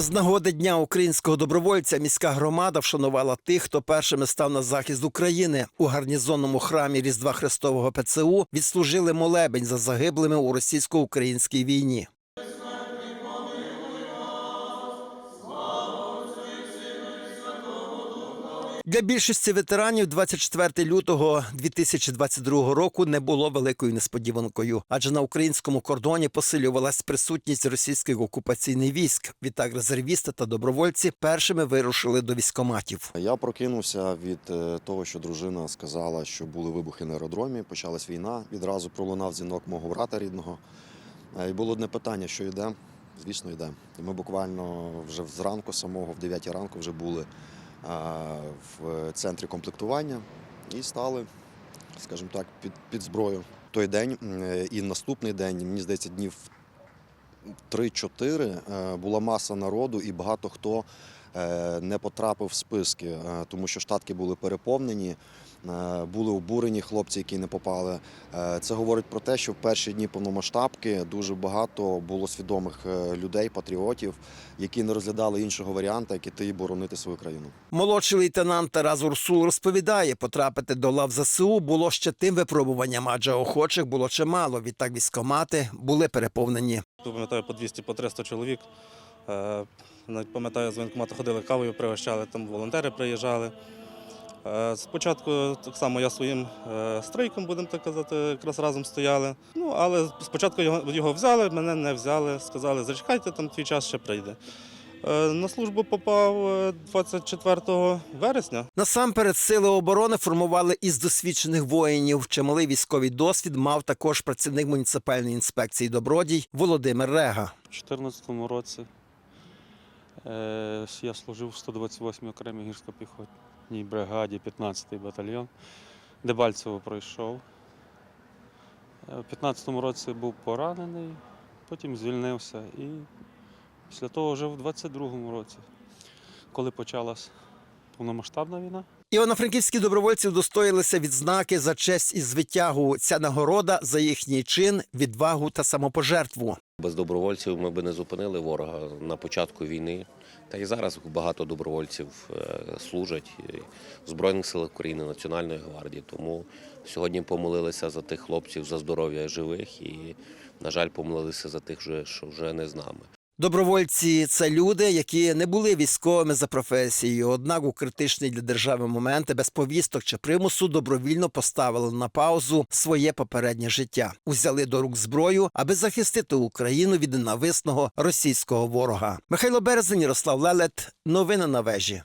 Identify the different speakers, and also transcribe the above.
Speaker 1: З нагоди Дня українського добровольця міська громада вшанувала тих, хто першими став на захист України. У гарнізонному храмі Різдва Христового ПЦУ відслужили молебень за загиблими у російсько-українській війні. Для більшості ветеранів 24 лютого 2022 року не було великою несподіванкою, адже на українському кордоні посилювалась присутність російських окупаційних військ. Відтак резервісти та добровольці першими вирушили до військоматів.
Speaker 2: Я прокинувся від е, того, що дружина сказала, що були вибухи на аеродромі, почалась війна. Відразу пролунав дзвінок мого брата рідного. Е, І було одне питання, що йде. Звісно, йде. І ми буквально вже зранку самого, в 9 ранку, вже були в центрі комплектування і стали, скажімо так, під, під зброю. Той день і наступний день, мені здається, днів 3-4 е, була маса народу, і багато хто не потрапив в списки, е, тому що штатки були переповнені, е, були обурені хлопці, які не попали. Е, Це говорить про те, що в перші дні повномасштабки дуже багато було свідомих е, людей, патріотів, які не розглядали іншого варіанта, як іти і боронити свою країну.
Speaker 1: Молодший лейтенант Тарас Урсул розповідає, потрапити до лав ЗСУ було ще тим випробуванням, адже охочих було чимало. Відтак військомати були переповнені.
Speaker 3: Пам'ятаю по 200 по 300 чоловік. Навіть Пам'ятаю, з воєнкомату ходили кавою, пригощали, там волонтери приїжджали. Е, Спочатку так само я своїм е, стрейком, будемо так казати, якраз разом стояли. Ну, але спочатку його, його взяли, мене не взяли, сказали, зачекайте, там твій час ще прийде. Е, На службу попав е, 24 вересня.
Speaker 1: Насамперед сили оборони формували із досвідчених воїнів. Чималий військовий досвід мав також працівник муніципальної інспекції добродій Володимир Рега.
Speaker 4: У 2014 році я служив в 128-й окремій гірсько-піхотній бригаді, 15-й батальйон. Дебальцево пройшов. Е, У 15-му році був поранений, потім звільнився. І після того вже в 22-му році, коли почалась повномасштабна війна,
Speaker 1: Івано-франківські добровольці удостоїлися відзнаки за честь і звитягу. Ця нагорода за їхній чин, відвагу та самопожертву.
Speaker 5: Без добровольців ми би не зупинили ворога на початку війни. Та і зараз багато добровольців е, служать е, в Збройних силах України, Національної гвардії. Тому сьогодні помолилися за тих хлопців за здоров'я живих і, на жаль, помолилися за тих, що- що вже не з нами.
Speaker 1: Добровольці це люди, які не були військовими за професією, однак у критичні для держави моменти без повісток чи примусу добровільно поставили на паузу своє попереднє життя, узяли до рук зброю, аби захистити Україну від ненависного російського ворога. Михайло Березень, Ярослав Лелет. Новини на вежі.